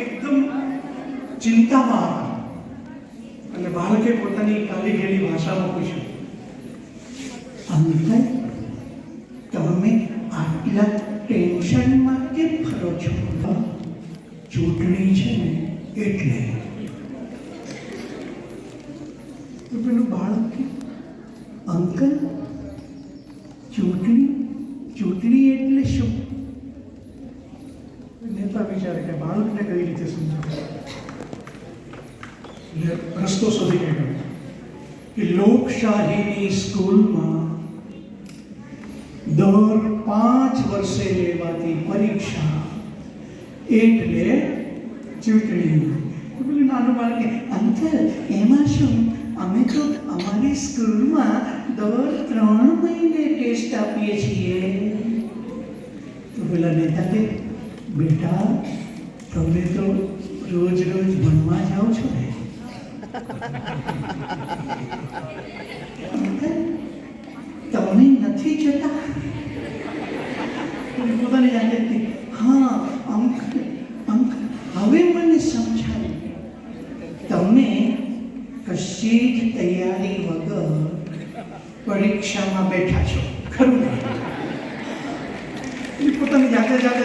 એકદમ ચિંતામાં હતા અને બાળકે પોતાની ગયેલી ભાષામાં પૂછ્યું, અંકલ, તમે આટલા ટેન્શનમાં કેમ ફરો છો? ચૂંટણી છે ને એટલે. પેલું બાળક અંકલ, ચૂંટણી ચૂંટણી એટલે શું વિચારે કે બાળકને કઈ રીતે સમજાવે એટલે રસ્તો શોધી કાઢ્યો કે લોકશાહીની સ્કૂલમાં દર પાંચ વર્ષે લેવાતી પરીક્ષા એટલે ચૂંટણી પેલું નાનું બાળક, અંકલ, એમાં શું? અમે તો અમારી સ્કૂલમાં દર ત્રણ મહિને ટેસ્ટ આપીએ છીએ. તો પેલા નેતા કે બેટા, તમે તો રોજ રોજ ભણવા જાઓ છો ને? તમે નથી જતા? પોતાની જાતે હા, અંક અંક, હવે મને સમજાય તમે કશી જ તૈયારી વગર પરીક્ષામાં બેઠા છો. ખરું પોતાની જાતે જાતે